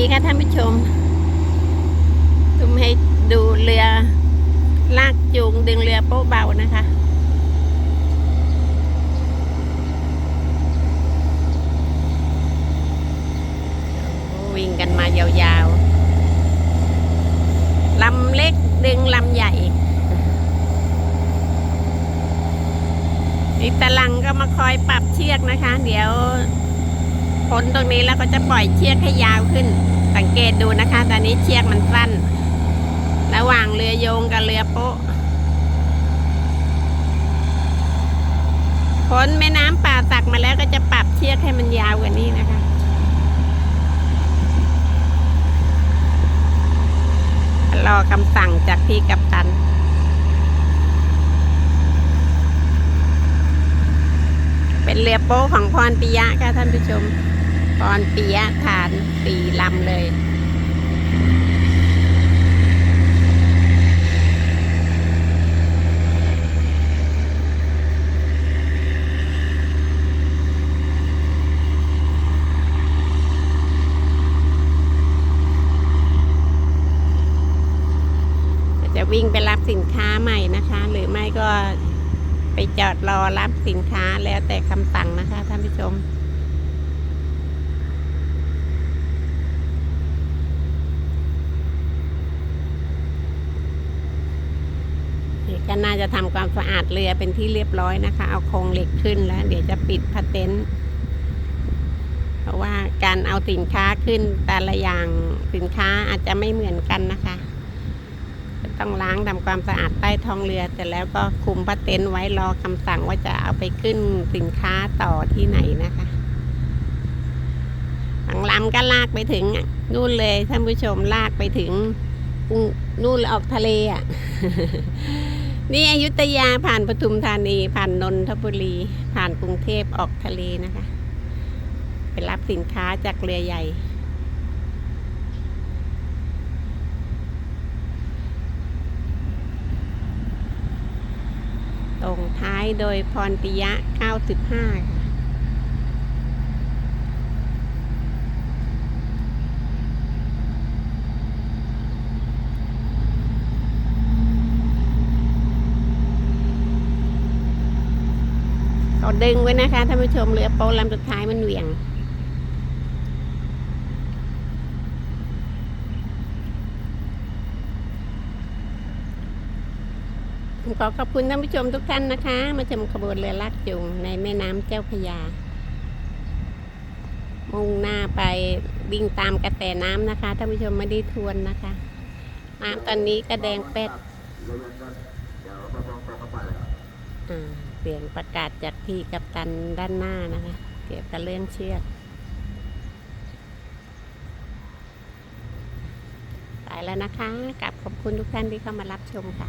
ดีค่ะท่านผู้ชมตุ้มให้ดูเรือลากจูงดึงเรือโป๊ะเบานะคะ วิ่งกันมายาวๆ ลำเล็กดึงลำใหญ่อีตะลังก็มาคอยปรับเชือกนะคะ เดี๋ยว พ้นตรงนี้แล้วก็จะปล่อยเชือกให้ยาวขึ้น สังเกตดูนะคะ ตอนนี้เชือกมันสั้น ระหว่างเรือโยงกับเรือโป๊ะพ้นแม่น้ำป่าสักมาแล้วก็จะปรับเชือกให้มันยาวกว่านี้นะคะรอคำสั่งจากพี่กัปตัน เป็นเรือโป๊ของพรปิยะค่ะท่านผู้ชม พรปิยะฐานปีลำเลย จะวิ่งไปรับสินค้าใหม่นะคะ หรือไม่ก็ ไปจอดรอรับสินค้าแล้วแต่คำสั่งนะคะท่านผู้ชมนี่ก็น่าจะทำความสะอาดเรือเป็นที่เรียบร้อยนะคะ เอาโครงเหล็กขึ้นแล้ว เดี๋ยวจะปิดพัเต็นท์เพราะว่าการเอาสินค้าขึ้นแต่ละอย่างสินค้าอาจจะไม่เหมือนกันนะคะ ต้องล้างทำความสะอาดใต้ท้องเรือเสร็จแล้วก็คุมพัดเต็นท์ไว้รอคำสั่งว่าจะเอาไปขึ้นสินค้าต่อที่ไหนนะคะบางลำก็ลากไปถึงนู่นเลยท่านผู้ชมลากไปถึงกรุงนู่นเลยออกทะเลอะนี่อยุธยาผ่านปทุมธานี ผ่านนนทบุรี ผ่านกรุงเทพออกทะเลนะคะ ไปรับสินค้าจากเรือใหญ่ ตรงท้าย โดยพรปิยะ 95 ค่ะ เขาดึงไว้นะคะท่านผู้ชมเรือโปลลำสุดท้ายมันเหวี่ยง ขอขอบคุณท่านผู้ชมทุกท่านนะคะ มาชมขบวนเรือลากจูงในแม่น้ำเจ้าพระยา มุ่งหน้าไปวิ่งตามกระแสน้ำนะคะท่านผู้ชมไม่ได้ทวนนะคะน้ำตอนนี้ก็แดงเป็ดอ่าเสียงประกาศจากพี่กัปตันด้านหน้านะคะ เกี่ยวกับเรื่องเชือกไปแล้วนะคะกลับขอบคุณทุกท่านที่เข้ามารับชมค่ะ